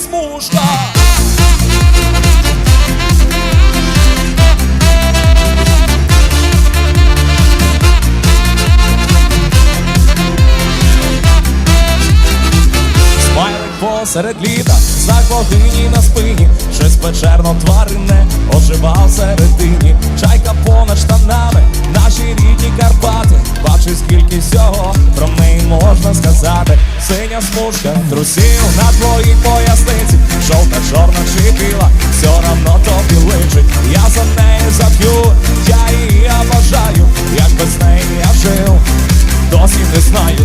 смужка. Смайлик посеред літа, знак богині на спині, щось печерно тварине оживав всередині. Чайка понад штанами, наші рідні Карпати. Бачу, скільки всього про неї можна сказати. Синя смужка трусів на твоїй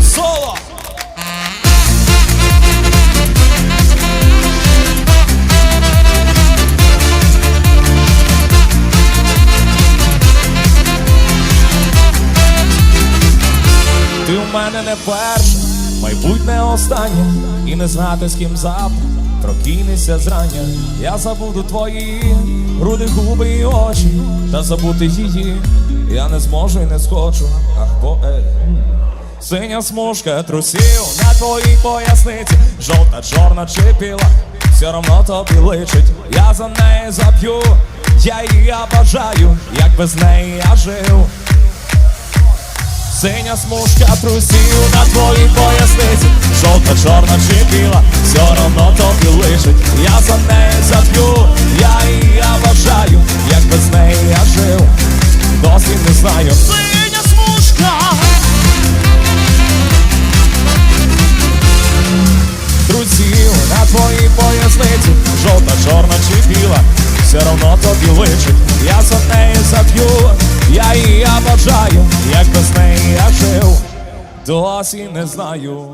соло. Ти у мене не перша, майбутнє останнє, і не знати з ким завтра. Прокинешся зрання, я забуду твої груди, губи і очі, та забути її я не зможу і не схочу. Ах, бо е. Синя смужка трусів на твоїй поясниці, жовта, чорна чи біла, все равно тобі личить, я за неї заб'ю, я її обожаю, як без неї я жив. Синя смужка трусів на твоїй поясниці, жовта, чорна чи біла, все равно тобі лишить. Я за неї заб'ю, я її обожаю, як без неї я жив, досі не знаю. Твоїй поясниці, жовта, чорна чи біла, все равно тобі личить. Я за неї заб'ю, я її обожаю, як без неї я жив, досі не знаю.